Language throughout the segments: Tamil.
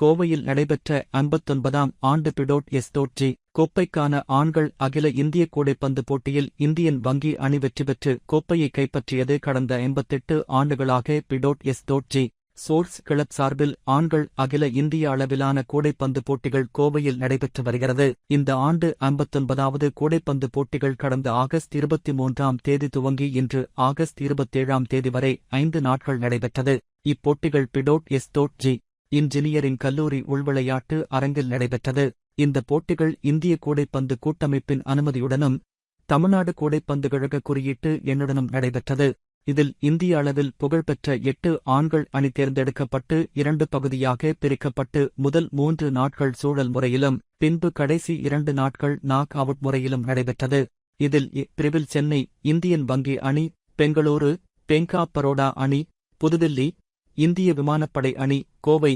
கோவையில் நடைபெற்ற ஐம்பத்தொன்பதாம் ஆண்டு பிடோட் எஸ்தோட்ஜி கோப்பைக்கான ஆண்கள் அகில இந்திய கூடைப்பந்து போட்டியில் இந்தியன் வங்கி அணி வெற்றி பெற்று கோப்பையை கைப்பற்றியது கடந்த எண்பத்தெட்டு ஆண்டுகளாக பிடோட் எஸ்தோட்ஜி சோர்ஸ் கிளப் சார்பில் ஆண்கள் அகில இந்திய அளவிலான கூடைப்பந்து போட்டிகள் கோவையில் நடைபெற்று வருகிறது. இந்த ஆண்டு ஐம்பத்தொன்பதாவது கூடைப்பந்து போட்டிகள் கடந்த ஆகஸ்ட் இருபத்தி மூன்றாம் தேதி துவங்கி இன்று ஆகஸ்ட் இருபத்தேழாம் தேதி வரை ஐந்து நாட்கள் நடைபெற்றது. இப்போட்டிகள் பிடோட் எஸ்தோட் ஜி இன்ஜினியரிங் கல்லூரி உள்விளையாட்டு அரங்கில் நடைபெற்றது. இந்த போட்டிகள் இந்திய கூடைப்பந்து கூட்டமைப்பின் அனுமதியுடனும் தமிழ்நாடு கூடைப்பந்து கழக குறியீட்டு எண்ணுடனும் நடைபெற்றது. இதில் இந்திய அளவில் புகழ்பெற்ற எட்டு ஆண்கள் அணி தேர்ந்தெடுக்கப்பட்டு இரண்டு பகுதியாக பிரிக்கப்பட்டு முதல் மூன்று நாட்கள் சூழல் முறையிலும் பின்பு கடைசி இரண்டு நாட்கள் நாக் அவுட் முறையிலும் நடைபெற்றது. இதில் பிரிவில் சென்னை இந்தியன் வங்கி அணி பெங்களூரு பெங்கா பரோடா அணி புதுதில்லி இந்திய விமானப்படை அணி கோவை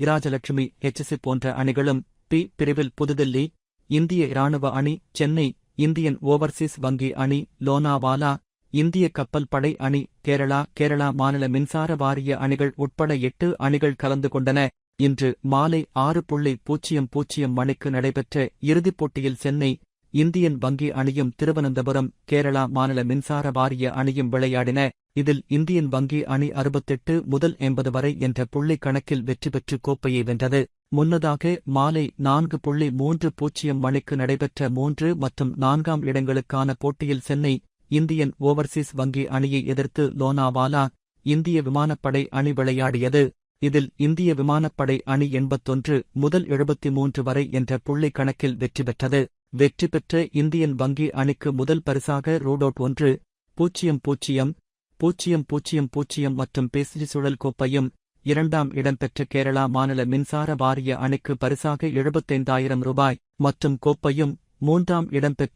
இராஜலட்சுமி எச்எஸ்சி போன்ற அணிகளும் பி பிரிவில் புதுதில்லி இந்திய இராணுவ அணி சென்னை இந்தியன் ஓவர்சீஸ் வங்கி அணி லோனாவாலா இந்திய கப்பல் படை அணி கேரளா கேரளா மாநில மின்சார வாரிய அணிகள் உட்பட எட்டு அணிகள் கலந்து கொண்டன. இன்று மாலை ஆறு புள்ளி பூஜ்ஜியம் பூஜ்ஜியம் மணிக்கு நடைபெற்ற இறுதிப் போட்டியில் சென்னை இந்தியன் வங்கி அணியும் திருவனந்தபுரம் கேரளா மாநில மின்சார வாரிய அணியும் விளையாடின. இதில் இந்தியன் வங்கி அணி அறுபத்தெட்டு முதல் எண்பது வரை என்ற புள்ளி கணக்கில் வெற்றி பெற்று கோப்பையை வென்றது. முன்னதாக மாலை நான்கு புள்ளி மூன்று பூஜ்ஜியம் மணிக்கு நடைபெற்ற மூன்று மற்றும் நான்காம் இடங்களுக்கான போட்டியில் சென்னை இந்தியன் ஓவர்சீஸ் வங்கி அணியை எதிர்த்து லோனாவாலா இந்திய விமானப்படை அணி விளையாடியது. இதில் இந்திய விமானப்படை அணி எண்பத்தொன்று முதல் எழுபத்தி மூன்று வரை என்ற புள்ளி கணக்கில் வெற்றி பெற்றது. வெற்றி பெற்ற இந்தியன் வங்கி அணிக்கு முதல் பரிசாக ரோடோட் ஒன்று பூஜ்ஜியம் பூஜ்ஜியம் பூஜ்ஜியம் பூஜ்ஜியம் பூஜ்ஜியம் மற்றும் பேசிஜி சுழல் கோப்பையும் இரண்டாம் இடம்பெற்ற கேரளா மாநில மின்சார வாரிய அணிக்கு பரிசாக எழுபத்தைந்தாயிரம் ரூபாய் மற்றும் கோப்பையும் மூன்றாம் இடம்பெற்ற